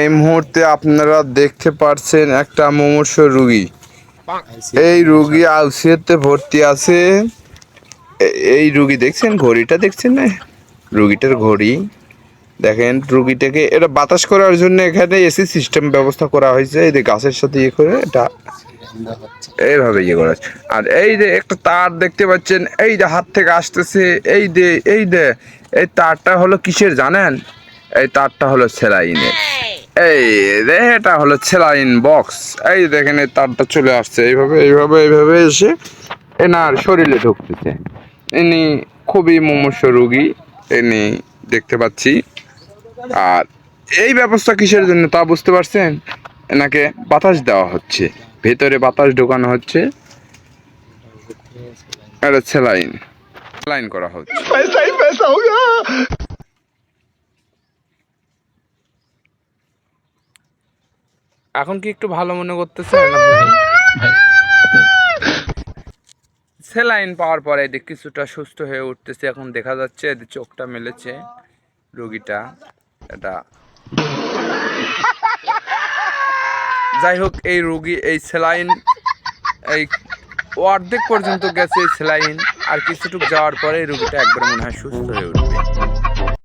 এই মুহূর্তে আপনারা দেখতে পাচ্ছেন একটা মুমূর্ষ রুগী। এই রুগী আউসিয়াতে ভর্তি আছে। এই রুগী দেখছেন? ঘড়িটা দেখছেন না? রুগীটার ঘড়ি। দেখেন রুগীটাকে, এটা বাতাস করার জন্য এখানে এসি সিস্টেম ব্যবস্থা করা হয়েছে। এই যে গাছের সাথে ইয়ে করে, এটা এইভাবে ইয়ে করা। আর এই যে একটা তার দেখতে পাচ্ছেন, এই যে হাত থেকে আসতেছে, এই দে এই দে এই তারটা হলো কিসের জানেন? এই তারটা হলো সেলাইনের। এই এটা হলো সেলাইন বক্স এই দেখেন এই তারটা চলে আসছে এইভাবে এইভাবে এইভাবে এসে এনার শরীরে ঢুকতেছে ইনি খুবই মুমূর্ষ রোগী ইনি দেখতে পাচ্ছি আর এই ব্যবস্থা কিসের জন্য তা বুঝতে পারছেন এনাকে বাতাস দেওয়া হচ্ছে ভেতরে বাতাস ঢোকানো হচ্ছে এটা সেলাইন সেলাইন করা হচ্ছে এখন কি একটু ভালো মনে করতেছে? সেলাইন পাওয়ার পরে এদিক কিছুটা সুস্থ হয়ে উঠতেছে, এখন দেখা যাচ্ছে এদের চোখটা মেলেছে রোগীটা, এটা। যাই হোক, এই রোগী, এই সেলাইন এই অর্ধেক পর্যন্ত গেছে এই সেলাইন আর কিছুটুক যাওয়ার পরে রোগীটা একবার মনে হয় সুস্থ হয়ে উঠবে।